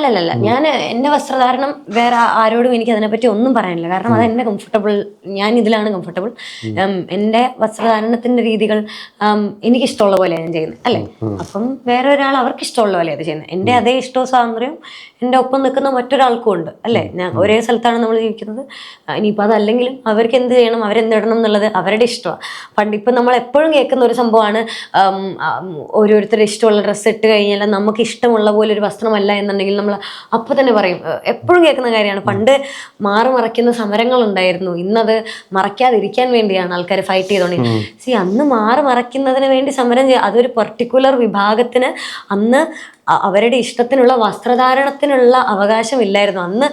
അല്ലല്ല ഞാൻ എന്റെ വസ്ത്രധാരണം വേറെ ആരോടും എനിക്ക് അതിനെപ്പറ്റി ഒന്നും പറയാനില്ല. കാരണം അത് എന്നെ കംഫർട്ടബിൾ ഞാൻ ഇതിലാണ് കംഫർട്ടബിൾ എന്റെ വസ്ത്രധാരണത്തിന്റെ രീതികൾ എനിക്ക് ഇഷ്ടമുള്ള പോലെയാണ് ഞാൻ ചെയ്യുന്നത് അല്ലേ? അപ്പം വേറെ ഒരാൾ അവർക്ക് ഇഷ്ടമുള്ള പോലെ അത് ചെയ്യുന്നത് എന്റെ അതേ ഇഷ്ടവും സ്വാതന്ത്ര്യവും എന്റെ ഒപ്പം നിൽക്കുന്ന മറ്റൊരാൾക്കും ഉണ്ട്. അല്ലേ? ഞാൻ ഒരേ സ്ഥലത്താണ് നമ്മൾ ജീവിക്കുന്നത്. ഇനിയിപ്പോൾ അതല്ലെങ്കിലും അവർക്ക് എന്ത് ചെയ്യണം അവരെന്തിടണം എന്നുള്ളത് അവരുടെ ഇഷ്ടമാണ് പണ്ട് ഇപ്പം നമ്മൾ എപ്പോഴും കേൾക്കുന്ന ഒരു സംഭവമാണ് ഓരോരുത്തരുടെ ഇഷ്ടമുള്ള ഡ്രസ്സ് ഇട്ട് കഴിഞ്ഞാൽ നമുക്ക് ഇഷ്ടമുള്ള പോലെ ഒരു വസ്ത്രമല്ല എന്നുണ്ടെങ്കിൽ നമ്മൾ അപ്പോൾ തന്നെ പറയും. എപ്പോഴും കേൾക്കുന്ന കാര്യമാണ്. പണ്ട് മാറി മറയ്ക്കുന്ന സമരങ്ങൾ ഉണ്ടായിരുന്നു ഇന്നത് മറയ്ക്കാതിരിക്കാൻ വേണ്ടിയാണ് ആൾക്കാർ ഫൈറ്റ് ചെയ്തോണ്ടി സി അന്ന് മാറി മറയ്ക്കുന്നതിന് വേണ്ടി സമരം ചെയ്യുക അതൊരു പെർട്ടിക്കുലർ വിഭാഗത്തിന് അന്ന് അവരുടെ ഇഷ്ടത്തിനുള്ള വസ്ത്രധാരണത്തിനുള്ള അവകാശമില്ലായിരുന്നു. അന്ന്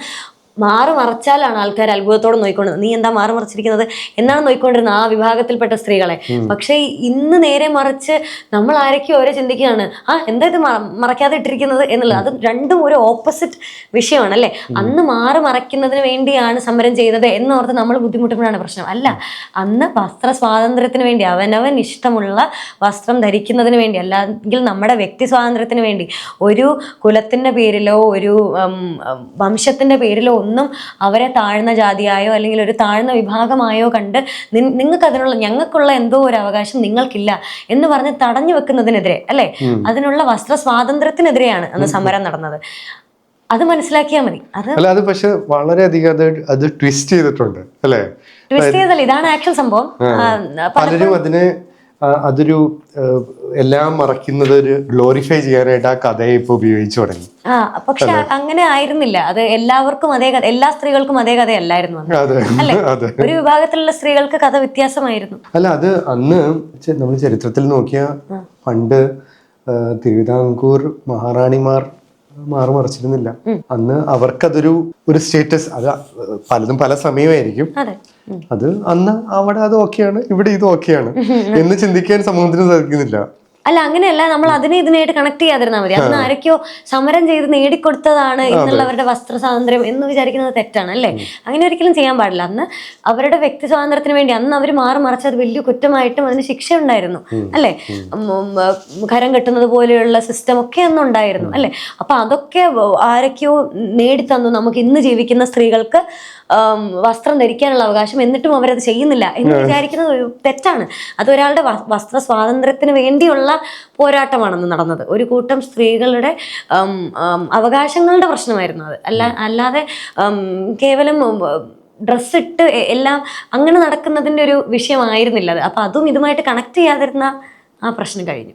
മാറി മറച്ചാലാണ് ആൾക്കാർ അത്ഭുതത്തോടെ നോയിക്കൊണ്ടത് നീ എന്താ മാറി മറച്ചിരിക്കുന്നത്? എന്നാണ് നോയിക്കൊണ്ടിരുന്നത് ആ വിഭാഗത്തിൽപ്പെട്ട സ്ത്രീകളെ. പക്ഷേ ഇന്ന് നേരെ മറിച്ച് നമ്മൾ ആരൊക്കെയോ ഓരോ ചിന്തിക്കുകയാണ് ആ എന്താ ഇത് മറക്കാതെ ഇട്ടിരിക്കുന്നത് എന്നുള്ളത്? അത് രണ്ടും ഒരു ഓപ്പോസിറ്റ് വിഷയമാണ് അല്ലേ അന്ന് മാറി മറയ്ക്കുന്നതിന് വേണ്ടിയാണ് സമരം ചെയ്തത് എന്നോർത്ത് നമ്മൾ ബുദ്ധിമുട്ടുമ്പോഴാണ് പ്രശ്നം. അല്ല അന്ന് വസ്ത്ര സ്വാതന്ത്ര്യത്തിന് വേണ്ടി അവനവൻ ഇഷ്ടമുള്ള വസ്ത്രം ധരിക്കുന്നതിന് വേണ്ടി അല്ലെങ്കിൽ നമ്മുടെ വ്യക്തി സ്വാതന്ത്ര്യത്തിന് വേണ്ടി ഒരു കുലത്തിന്റെ പേരിലോ ഒരു വംശത്തിന്റെ പേരിലോ ഒന്നും അവരെ താഴ്ന്ന ജാതിയായോ അല്ലെങ്കിൽ ഒരു താഴ്ന്ന വിഭാഗമായോ കണ്ട് നിങ്ങൾക്ക് അതിനുള്ള ഞങ്ങൾക്കുള്ള എന്തോ ഒരു അവകാശം നിങ്ങൾക്കില്ല എന്ന് പറഞ്ഞ് തടഞ്ഞു വെക്കുന്നതിനെതിരെ അല്ലേ? അതിനുള്ള വസ്ത്ര സ്വാതന്ത്ര്യത്തിനെതിരെയാണ് അന്ന് സമരം നടന്നത്. അത് മനസ്സിലാക്കിയാൽ മതി. അത് അല്ല അത് പക്ഷെ വളരെയധികം അത് അത് ട്വിസ്റ്റ് ചെയ്തിട്ടുണ്ട് അല്ലേ? ട്വിസ്റ്റ് ചെയ്തല്ല ഇതാണ് ആക്ച്വൽ സംഭവം. പലരും അതിനെ അതൊരു എല്ലാം മറക്കുന്നത് ഒരു ഗ്ലോറിഫൈ ചെയ്യാനായിട്ട് ആ കഥയെ ഇപ്പൊ ഉപയോഗിച്ചു തുടങ്ങി. ആ പക്ഷെ അങ്ങനെ ആയിരുന്നില്ല. അത് എല്ലാവർക്കും അതേ കഥ എല്ലാ സ്ത്രീകൾക്കും അതേ കഥയല്ലായിരുന്നു അതെ അല്ലേ? ഒരു വിഭാഗത്തിലുള്ള സ്ത്രീകൾക്ക് കഥ വ്യത്യാസമായിരുന്നു. അല്ല അത് അന്ന് നമ്മൾ ചരിത്രത്തിൽ നോക്കിയ പണ്ട് തിരുവിതാംകൂർ മഹാറാണിമാർ മാറി മറിച്ചിരുന്നില്ല. അന്ന് അവർക്കതൊരു ഒരു സ്റ്റേറ്റസ് അത് പലതും പല സമയമായിരിക്കും. അതെ അന്ന് അവിടെ അത് ഓക്കെയാണ് ഇവിടെ ഇത് ഓക്കെയാണ് എന്ന് ചിന്തിക്കാൻ സമൂഹത്തിന് സാധിക്കുന്നില്ല. അല്ല അങ്ങനെയല്ല. നമ്മൾ അതിനെ ഇതിനായിട്ട് കണക്ട് ചെയ്യാതിരുന്നാൽ മതി. അന്ന് ആരൊക്കെയോ സമരം ചെയ്ത് നേടിക്കൊടുത്തതാണ് എന്നുള്ളവരുടെ വസ്ത്ര സ്വാതന്ത്ര്യം എന്ന് വിചാരിക്കുന്നത് തെറ്റാണ് അല്ലേ? അങ്ങനെ ഒരിക്കലും ചെയ്യാൻ പാടില്ല. അന്ന് അവരുടെ വ്യക്തി സ്വാതന്ത്ര്യത്തിന് വേണ്ടി അന്ന് അവർ മാറി അത് വലിയ കുറ്റമായിട്ടും അതിന് ശിക്ഷ ഉണ്ടായിരുന്നു അല്ലേ? കരം കെട്ടുന്നത് പോലെയുള്ള സിസ്റ്റം ഒക്കെ അന്ന് ഉണ്ടായിരുന്നു അല്ലേ? അപ്പൊ അതൊക്കെ ആരൊക്കെയോ നേടിത്തന്നു നമുക്ക് ഇന്ന് ജീവിക്കുന്ന സ്ത്രീകൾക്ക് വസ്ത്രം ധരിക്കാനുള്ള അവകാശം എന്നിട്ടും അവരത് ചെയ്യുന്നില്ല എന്ന് വിചാരിക്കുന്നത് തെറ്റാണ്. അത് ഒരാളുടെ വസ്ത്ര സ്വാതന്ത്ര്യത്തിന് വേണ്ടിയുള്ള പോരാട്ടമാണെന്ന് നടന്നത്. ഒരു കൂട്ടം സ്ത്രീകളുടെ അവകാശങ്ങളുടെ പ്രശ്നമായിരുന്നു അത്. അല്ല അല്ലാതെ കേവലം ഡ്രസ്സിട്ട് എല്ലാം അങ്ങനെ നടക്കുന്നതിന്റെ ഒരു വിഷയമായിരുന്നില്ല അത്. അപ്പം അതും ഇതുമായിട്ട് കണക്ട് ചെയ്യാതിരുന്ന ആ പ്രശ്നം കഴിഞ്ഞു.